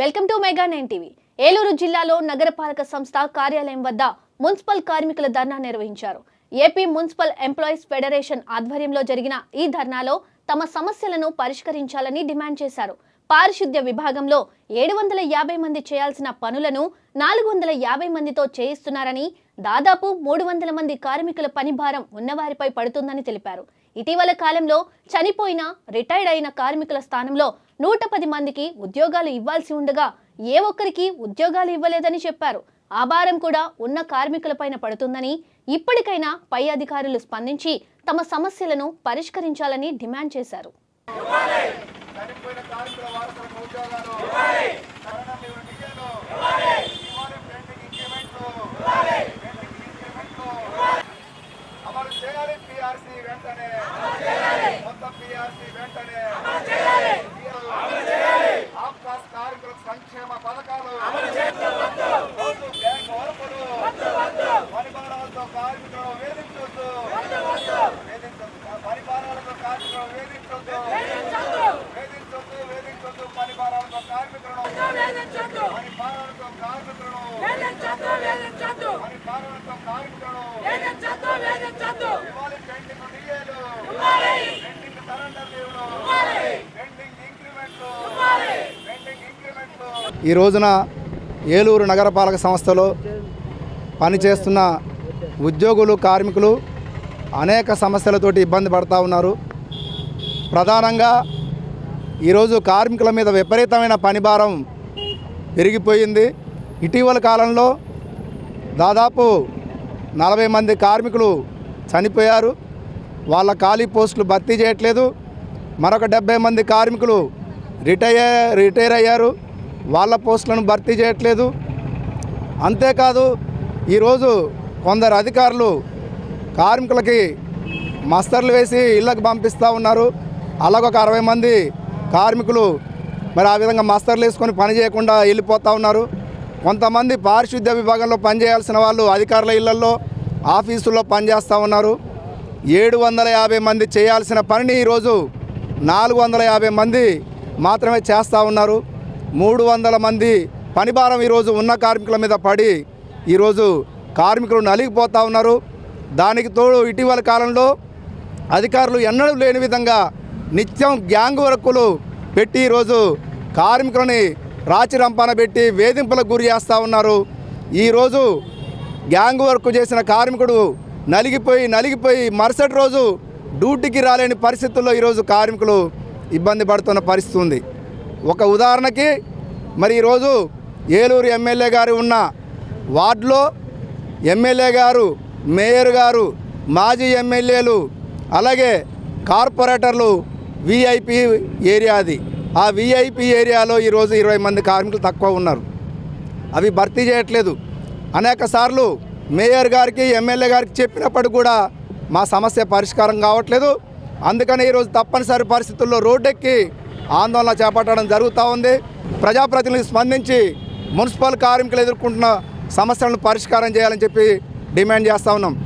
Welcome to mega nine TV. Eluru జిల్లాలో నగరపాలక సంస్థ కార్యాలయం వద్ద మున్సిపల్ కార్మికుల ధర్నా నిర్వహించారు. ఏపీ మున్సిపల్ ఎంప్లాయీస్ ఫెడరేషన్ ఆధ్వర్యంలో జరిగిన ఈ ధర్నాలో తమ సమస్యలను పరిష్కరించాలని డిమాండ్ చేశారు. పారిశుద్ధ్య విభాగంలో ఏడు వందల యాభై మంది చేయాల్సిన పనులను నాలుగు వందల యాభై మందితో చేయిస్తున్నారని దాదాపు మూడు వందల మంది కార్మికుల పని భారం ఉన్నవారిపై పడుతుందని తెలిపారు. ఇటీవల కాలంలో చనిపోయిన రిటైర్డ్ అయిన కార్మికుల స్థానంలో నూట పది మందికి ఉద్యోగాలు ఇవ్వాల్సి ఉండగా ఏ ఒక్కరికి ఉద్యోగాలు ఇవ్వలేదని చెప్పారు. ఆ భారం కూడా ఉన్న కార్మికులపైన పడుతుందని ఇప్పటికైనా పై అధికారులు స్పందించి తమ సమస్యలను పరిష్కరించాలని డిమాండ్ చేశారు. చనిపోయిన కార్మికుల వారసులకు ఉద్యోగాలు మొత్తం పిఆర్సీ వెంటనే ఆఫ్కాస్ కార్మికులకు సంక్షేమ పథకాలు. ఈ రోజున ఏలూరు నగరపాలక సంస్థలో పనిచేస్తున్న ఉద్యోగులు కార్మికులు అనేక సమస్యలతోటి ఇబ్బంది పడతా ఉన్నారు. ప్రధానంగా ఈరోజు కార్మికుల మీద విపరీతమైన పనిభారం పెరిగిపోయింది. ఇటీవల కాలంలో దాదాపు నలభై మంది కార్మికులు చనిపోయారు. వాళ్ళ ఖాళీ పోస్టులు భర్తీ చేయట్లేదు. మరొక డెబ్బై మంది కార్మికులు రిటైర్ రిటైర్ అయ్యారు. వాళ్ళ పోస్టులను భర్తీ చేయట్లేదు. అంతేకాదు ఈరోజు కొందరు అధికారులు కార్మికులకి మస్తర్లు వేసి ఇళ్ళకి పంపిస్తూ ఉన్నారు. అలాగొక అరవై మంది కార్మికులు మరి ఆ విధంగా మస్తర్లు వేసుకొని పని చేయకుండా వెళ్ళిపోతూ ఉన్నారు. కొంతమంది పారిశుద్ధ్య విభాగంలో పనిచేయాల్సిన వాళ్ళు అధికారుల ఇళ్ళలో ఆఫీసుల్లో పనిచేస్తూ ఉన్నారు. ఏడు వందల యాభై మంది చేయాల్సిన పనిని ఈరోజు నాలుగు వందల యాభై మంది మాత్రమే చేస్తూ ఉన్నారు. మూడు వందల మంది పనిభారం ఈరోజు ఉన్న కార్మికుల మీద పడి ఈరోజు కార్మికులు నలిగిపోతూ ఉన్నారు. దానికి తోడు ఇటీవల కాలంలో అధికారులు ఎన్నడూ లేని విధంగా నిత్యం గ్యాంగ్ వర్కులు పెట్టి ఈరోజు కార్మికులని రాచి రంపాన పెట్టి వేధింపులకు గురి చేస్తూ ఉన్నారు. ఈరోజు గ్యాంగ్ వర్క్ చేసిన కార్మికుడు నలిగిపోయి నలిగిపోయి మరుసటి రోజు డ్యూటీకి రాలేని పరిస్థితుల్లో ఈరోజు కార్మికులు ఇబ్బంది పడుతున్న పరిస్థితి ఉంది. ఒక ఉదాహరణకి మరి ఈరోజు ఏలూరు ఎమ్మెల్యే గారు ఉన్న వార్డులో ఎమ్మెల్యే గారు మేయర్ గారు మాజీ ఎమ్మెల్యేలు అలాగే కార్పొరేటర్లు విఐపి ఏరియా అది. ఆ విఐపి ఏరియాలో ఈరోజు ఇరవై మంది కార్మికులు తక్కువ ఉన్నారు. అవి భర్తీ చేయట్లేదు. అనేక సార్లు మేయర్ గారికి ఎమ్మెల్యే గారికి చెప్పినప్పుడు కూడా మా సమస్య పరిష్కారం కావట్లేదు. అందుకని ఈరోజు తప్పనిసరి పరిస్థితుల్లో రోడ్డెక్కి ఆందోళన చేపట్టడం జరుగుతూ ఉంది. ప్రజాప్రతినిధులు స్పందించి మున్సిపల్ కార్మికులు ఎదుర్కొంటున్న సమస్యలను పరిష్కారం చేయాలని చెప్పి డిమాండ్ చేస్తూ ఉన్నాం.